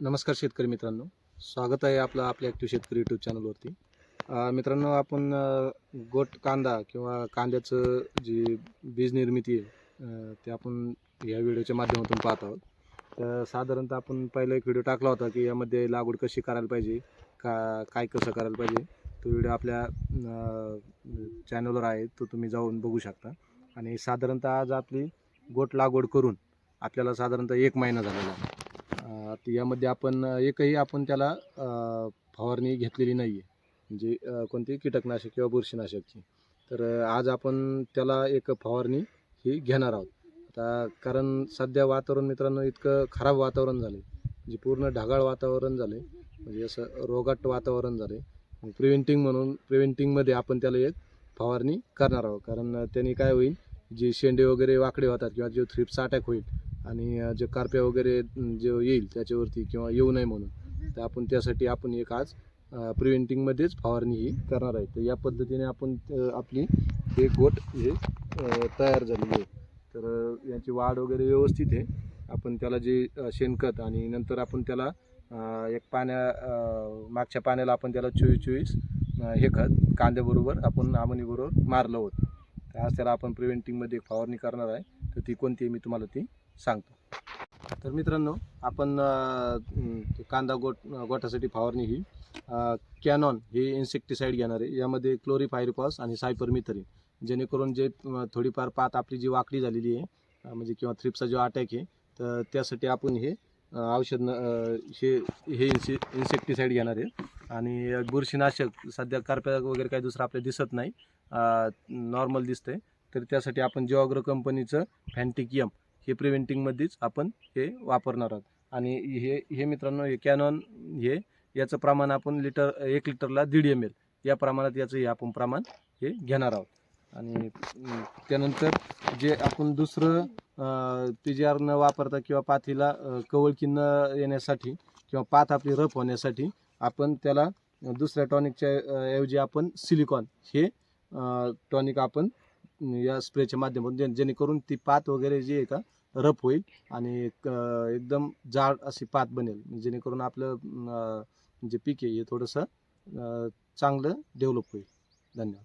नमस्कार शेतकरी मित्रांनो. स्वागत आहे आपलं आपल्या ॲक्टिव्ह शेतकरी यूट्यूब चॅनलवरती मित्रांनो आपण गोट कांदा किंवा कांद्याचं जी बीज निर्मिती आहे ते आपण या व्हिडिओच्या माध्यमातून पाहत आहोत. तर साधारणतः आपण पहिला एक व्हिडिओ टाकला होता की यामध्ये लागवड कशी करायला पाहिजे का काय कसं करायला पाहिजे तो व्हिडिओ आपल्या चॅनलवर आहे तो तुम्ही जाऊन बघू शकता. आणि साधारणतः आज आपली गोट लागवड करून आपल्याला साधारणतः एक महिना झालेला आहे. तर यामध्ये आपण एकही आपण त्याला फवारणी घेतलेली नाही आहे म्हणजे कोणती? कीटकनाशक किंवा बुरशीनाशकची. तर आज आपण त्याला एक फवारणी ही घेणार आहोत. आता कारण सध्या वातावरण मित्रांनो इतकं खराब वातावरण झालं म्हणजे पूर्ण ढगाळ वातावरण झालं म्हणजे असं रोगाट वातावरण झालं प्रिव्हेंटिंग म्हणून प्रिव्हेंटिंगमध्ये आपण त्याला एक फवारणी करणार आहोत. कारण अं, त्याने काय होईल? जे शेंडे वगैरे वाकडे होतात किंवा जे थ्रिप्स अटॅक होईल आणि जे कारप्या वगैरे जे येईल त्याच्यावरती किंवा येऊ नये म्हणून तर आपण त्यासाठी आपण एक आज प्रिव्हेंटिंगमध्येच फवारणी ही करणार आहे. तर या पद्धतीने आपण आपली हे गोट हे तयार झालेली आहे. तर याची वाढ वगैरे व्यवस्थित आहे. आपण त्याला जे शेणखत आणि नंतर आपण त्याला एक पाण्या मागच्या पाण्याला आपण त्याला चोवीस चोवीस हे खत कांद्याबरोबर आपण आमणीबरोबर मारलं होतं. तर आज त्याला आपण प्रिव्हेंटिंगमध्ये एक फवारणी करणार आहे. तर ती कोणती आहे मी तुम्हाला ती सांगतो. तर मित्रांनो आपण कांदा गोट गोटासाठी फवारणी ही कॅनॉन हे इन्सेक्टिसाईड घेणार आहे. यामध्ये क्लोरीफायरपॉस आणि सायपरमिथरिन. जेणेकरून जे थोडीफार पात आपली जी वाकडी झालेली आहे म्हणजे किंवा थ्रिप्सचा जो अटॅक आहे तर त्यासाठी आपण हे औषध न- हे हे इन्से इन्सेक्टिसाईड घेणार आहे. आणि बुरशीनाशक सध्या करप्या वगैरे काही दुसरं आपल्याला दिसत नाही. नॉर्मल दिसतंय. तर त्यासाठी आपण जिओग्रो कंपनीचं फॅन्टिकियम हे प्रिव्हेंटिंगमध्येच आपण हे वापरणार आहोत. आणि हे हे मित्रांनो हे कॅनॉन हे याचं प्रमाण आपण लिटर एक लिटरला दीड एम एल या प्रमाणात याचं हे आपण प्रमाण हे घेणार आहोत. आणि त्यानंतर जे आपण दुसरं तिजार आर न वापरता किंवा पाथीला कवळकी न येण्यासाठी किंवा पात आपली रफ होण्यासाठी आपण त्याला दुसऱ्या टॉनिकच्या ऐवजी आपण सिलिकॉन हे टॉनिक आपण या स्प्रेच्या माध्यमातून जेणेकरून ती पात वगैरे जी आहे का रफ होईल आणि एक, एकदम जाड अशी पात बनेल. जेणेकरून आपलं जे पीक आहे हे थोडंसं चांगलं डेव्हलप होईल. धन्यवाद.